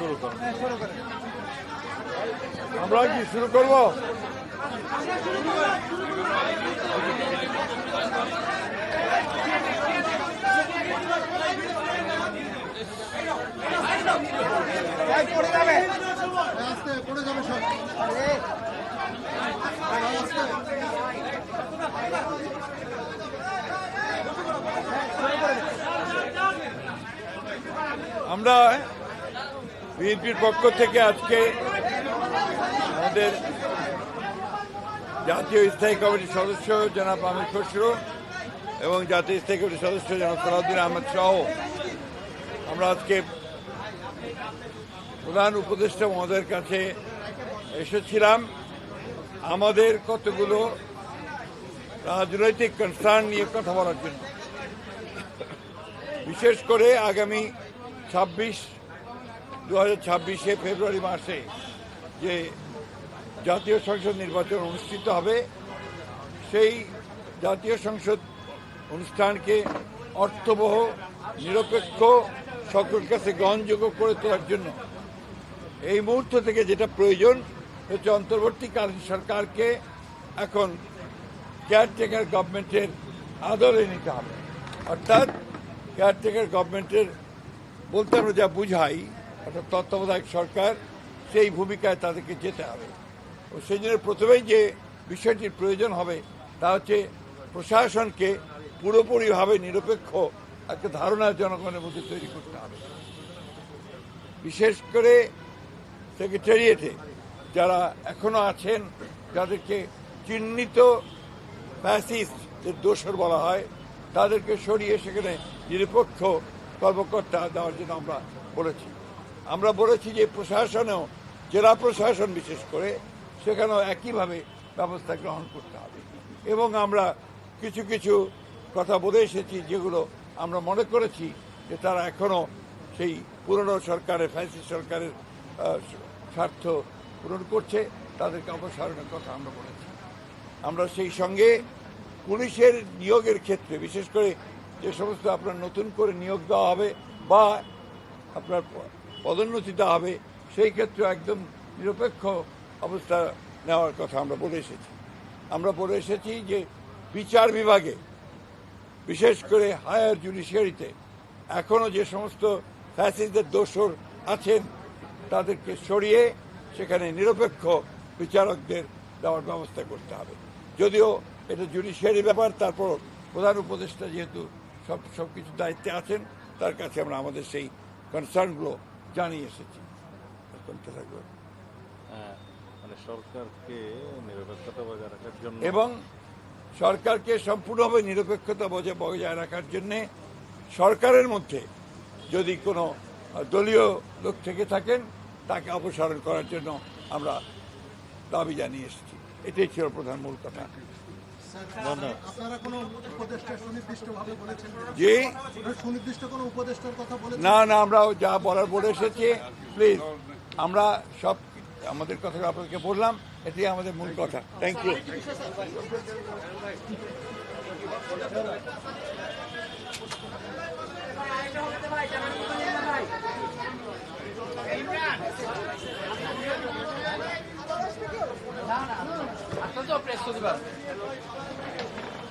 শুরু করুন আমরা কি শুরু করব? আস্তে পড়ে যাবে। সব আমরা বিএনপির পক্ষ থেকে আজকে আমাদের জাতীয় স্থায়ী কমিটির সদস্য জনাব আমির খসরু এবং জাতীয় স্থায়ী কমিটির সদস্য জনাব সালাউদ্দিন আহমেদ সহ আমরা আজকে প্রধান উপদেষ্টা মহোদয়ের কাছে এসেছিলাম। আমাদের কতগুলো রাজনৈতিক কনসার্ন নিয়ে কথা বলার জন্য। বিশেষ করে আগামী ছাব্বিশ দু হাজার ছাব্বিশে ফেব্রুয়ারি মাসে যে জাতীয় সংসদ নির্বাচন অনুষ্ঠিত হবে, সেই জাতীয় সংসদ অনুষ্ঠানকে অর্থবহ, নিরপেক্ষ সকল কাছে গ্রহণযোগ্য করে তোলার জন্য এই মুহূর্ত থেকে যেটা প্রয়োজন হচ্ছে অন্তর্বর্তীকালীন সরকারকে এখন কেয়ারটেকার গভর্নমেন্টের আদলে নিতে হবে। অর্থাৎ কেয়ারটেকার গভর্নমেন্টের বলতে আমরা যা বুঝাই অর্থাৎ তত্ত্বাবধায়ক সরকার, সেই ভূমিকায় তাদেরকে যেতে হবে। ও সেই জন্য প্রথমেই যে বিষয়টির প্রয়োজন হবে, তা হচ্ছে প্রশাসনকে পুরোপুরিভাবে নিরপেক্ষ একটা ধারণা জনগণের মধ্যে তৈরি করতে হবে। বিশেষ করে সেক্রেটারিয়েটে যারা এখনও আছেন, যাদেরকে চিহ্নিত ফ্যাসিস্টদের দোষর বলা হয়, তাদেরকে সরিয়ে সেখানে নিরপেক্ষ কর্মকর্তা দেওয়ার জন্য আমরা বলেছি। আমরা বলেছি যে প্রশাসনেও, জেলা প্রশাসন বিশেষ করে, সেখানেও একইভাবে ব্যবস্থা গ্রহণ করতে হবে। এবং আমরা কিছু কিছু কথা বলে এসেছি যেগুলো আমরা মনে করেছি যে তারা এখনও সেই পুরনো সরকারের ফ্যাসি সরকারের স্বার্থ পূরণ করছে, তাদেরকে অপসারণের কথা আমরা বলেছি। আমরা সেই সঙ্গে পুলিশের নিয়োগের ক্ষেত্রে, বিশেষ করে যে সমস্ত আপনার নতুন করে নিয়োগ দেওয়া হবে বা আপনার প- পদোন্নতি দেওয়া হবে, সেই ক্ষেত্রে একদম নিরপেক্ষ অবস্থা নেওয়ার কথা আমরা বলে এসেছি। আমরা বলে এসেছি যে বিচার বিভাগে, বিশেষ করে হায়ার জুডিশিয়ারিতে এখনও যে সমস্ত ফ্যাসিসদের দোষর আছেন, তাদেরকে সরিয়ে সেখানে নিরপেক্ষ বিচারকদের দেওয়ার ব্যবস্থা করতে হবে। যদিও এটা জুডিশিয়ারি ব্যাপার তারপর প্রধান উপদেষ্টা যেহেতু সব সব কিছু দায়িত্বে আছেন, তার কাছে আমরা আমাদের সেই কনসার্নগুলো জানিয়ে এসেছি। কোনটা থাকবে? হ্যাঁ, মানে সরকারকে নিরপেক্ষতা বজায় রাখার জন্য এবং সরকারকে সম্পূর্ণভাবে নিরপেক্ষতা বজায় বজায় রাখার জন্যে সরকারের মধ্যে যদি কোনো দলীয় লোক থেকে থাকেন তাকে অপসারণ করার জন্য আমরা দাবি জানিয়ে এসেছি। এটাই ছিল প্রধান মূল কথা। না না আমরা যা বলার বলে এসেছি প্লিজ আমরা সব আমাদের কথা আপনাদেরকে বললাম এটি আমাদের মূল কথা। থ্যাংক ইউ আপনার তো প্রেস দিবা